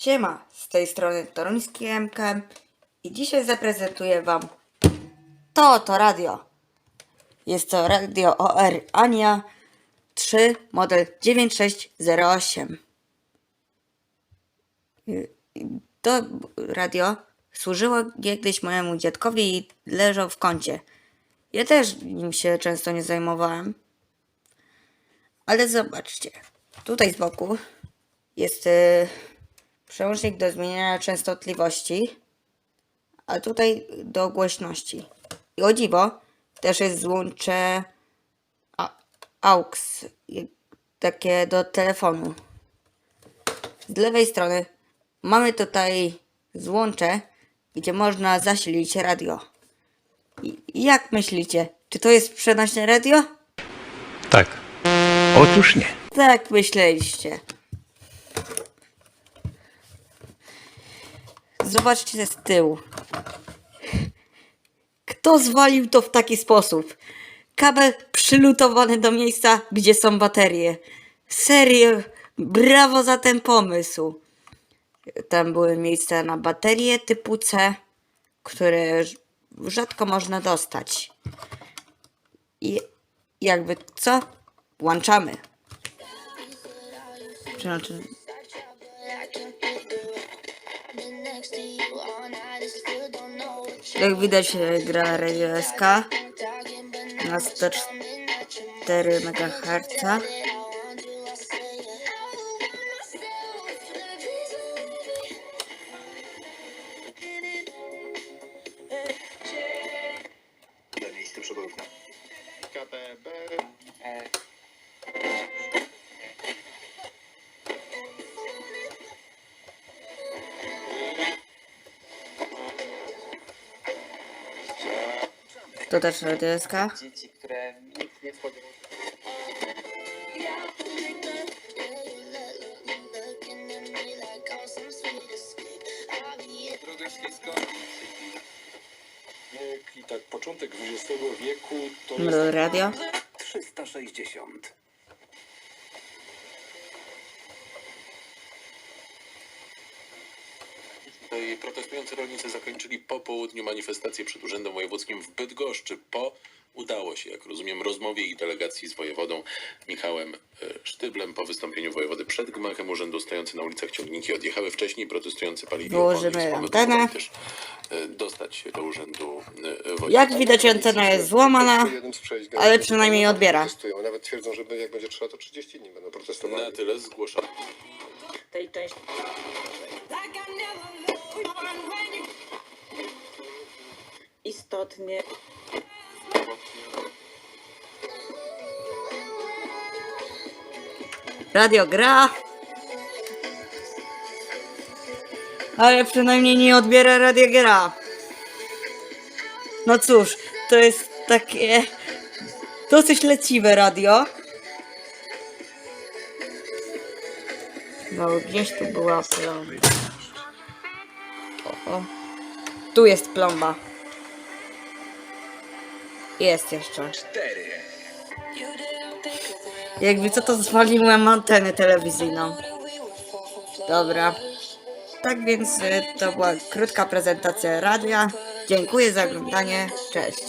Siema, z tej strony Toruński MK i dzisiaj zaprezentuję Wam to oto radio. Jest to radio OR Ania 3 model 9608. Y, To radio służyło kiedyś mojemu dziadkowi i leżał w kącie. Ja też nim się często nie zajmowałem. Ale zobaczcie, tutaj z boku jest y, przełącznik do zmieniania częstotliwości, a tutaj do głośności. I o dziwo, też jest złącze AUX, takie do telefonu. Z lewej strony mamy tutaj złącze, gdzie można zasilić radio. I jak myślicie, czy to jest przenośne radio? Tak. Otóż nie. Tak myśleliście. Zobaczcie z tyłu. Kto zwalił to w taki sposób? Kabel przylutowany do miejsca, gdzie są baterie. Serio, brawo za ten pomysł. Tam były miejsca na baterie typu C, które rzadko można dostać. I jakby co? Włączamy. Znaczy, jak widać e, gra Radio SK na 104 MHz. To też Radio SK. Dzieci, które nikt nie śliska. Wiek i tak początek XX wieku to jest radio. 360. No i Protestujący rolnicy zakończyli po południu manifestację przed Urzędem Wojewódzkim w Bydgoszczy. Po udało się, jak rozumiem, rozmowie i delegacji z wojewodą Michałem e, Sztyblem. Po wystąpieniu wojewody przed gmachem urzędu stojące na ulicach ciągniki odjechały wcześniej. Protestujący palili antenę. też e, dostać się do urzędu e, wojewody. Jak widać antena jest złamana, ale przynajmniej odbiera. Protestują. Nawet twierdzą, że jak będzie trzeba, to 30 dni będą protestowali. Na tyle zgłoszono. tej części. Istotnie. Radio gra. Ale przynajmniej nie odbiera radio gra. No cóż, to jest takie dosyć leciwe radio. No, gdzieś tu była plomba. O, o. Tu jest plomba. Jest jeszcze. Jakby co to zwaliłem antenę telewizyjną. Dobra. Tak więc y, to była krótka prezentacja radia. Dziękuję za oglądanie. Cześć.